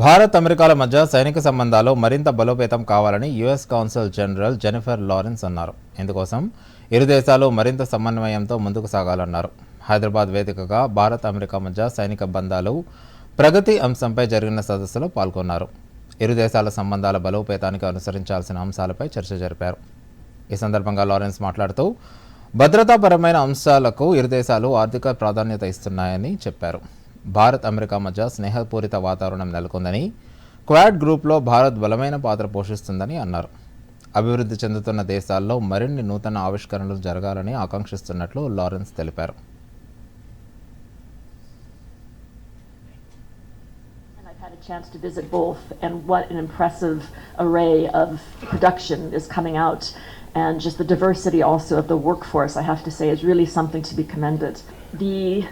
భారత్ అమెరికాల మధ్య సైనిక సంబంధాలు మరింత బలోపేతం కావాలని US consul general Jennifer Lawrence అన్నారు. ఇందుకోసం ఇరు దేశాలు మరింత సమన్వయంతో ముందుకు సాగాలన్నారు. హైదరాబాద్ వేదికగా భారత్ అమెరికా మధ్య సైనిక బంధాలు ప్రగతి అంశంపై జరిగిన సదస్సులో పాల్గొన్నారు. ఇరు దేశాల సంబంధాల బలోపేతానికి అనుసరించాల్సిన అంశాలపై చర్చ జరిపారు. ఈ సందర్భంగా లారెన్స్ మాట్లాడుతూ భద్రతాపరమైన అంశాలకు ఇరు దేశాలు ఆర్థిక ప్రాధాన్యత ఇస్తున్నాయని చెప్పారు. భారత్ అమెరికా మధ్య స్నేహపూరిత వాతావరణం నెలకొందని క్వాడ్ గ్రూప్లో భారత్ బలమైన పాత్ర పోషిస్తుందని అన్నారు అభివృద్ధి చెందుతున్న దేశాల్లో మరిన్ని నూతన ఆవిష్కరణలు జరగాలని ఆకాంక్షిస్తున్నట్లు లారెన్స్ తెలిపారు chance to visit both, and what an impressive array of production is coming out. And just the diversity also of the workforce, I have to say, is really something to be commended. The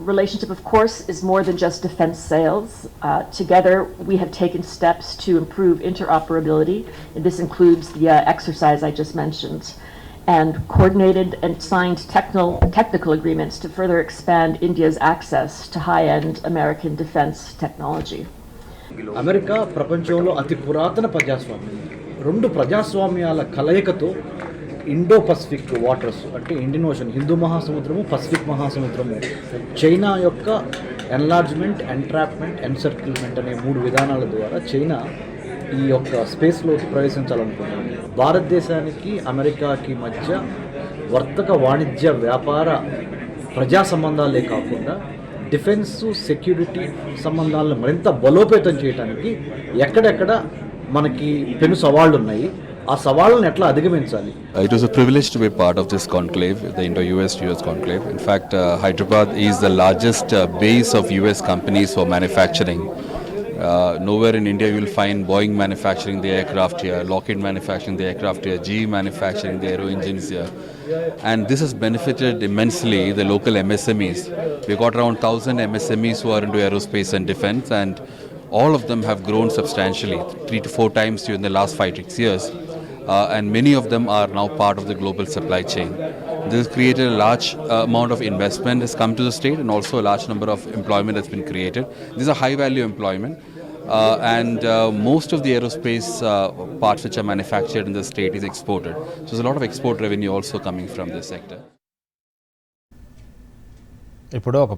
relationship, of course, is more than just defense sales. Uh, together, we have taken steps to improve interoperability, and this includes the uh, exercise I just mentioned and coordinated and signed technical, technical agreements to further expand India's access to high-end American defense technology. America ప్రపంచంలో అతి పురాతన ప్రజాస్వామ్యం రెండు ప్రజాస్వామ్యాల కలయికతో Indo Pacific waters అంటే Indian ocean Hindu మహాసముద్రము Pacific మహాసముద్రము. చైనా యొక్క ఎన్లార్జ్మెంట్ ఎంట్రాప్మెంట్ ఎన్సర్కిల్మెంట్ అనే మూడు విధానాల ద్వారా చైనా ఈ యొక్క స్పేస్లోకి ప్రవేశించాలనుకుంటుంది. భారతదేశానికి అమెరికాకి మధ్య వర్తక వాణిజ్య వ్యాపార ప్రజా సంబంధాలే కాకుండా డిఫెన్స్ సెక్యూరిటీ సంబంధాలను మరింత బలోపేతం చేయడానికి ఎక్కడెక్కడ మనకి పెను సవాళ్ళు ఉన్నాయి ఆ సవాళ్ళను ఎట్లా అధిగమించాలి Uh, It was a privilege to be part of this conclave, the Indo-US US conclave. In fact, uh, Hyderabad is the largest uh, base of US companies for manufacturing. Uh, nowhere in India you will find Boeing manufacturing the aircraft here, Lockheed manufacturing the aircraft here, GE manufacturing the aero engines here. And this has benefited immensely the local MSMEs. We got around 1,000 MSMEs who are into aerospace and defense, and all of them have grown substantially, three to four times during the last five, six years. Uh, and many of them are now part of the global supply chain. This has created a large uh, amount of investment has come to the state and also a large number of employment has been created. These are high value employment. Uh, and uh, most of the aerospace uh, parts which are manufactured in the state is exported. So there's a lot of export revenue also coming from this sector. ఇప్పుడు ఒక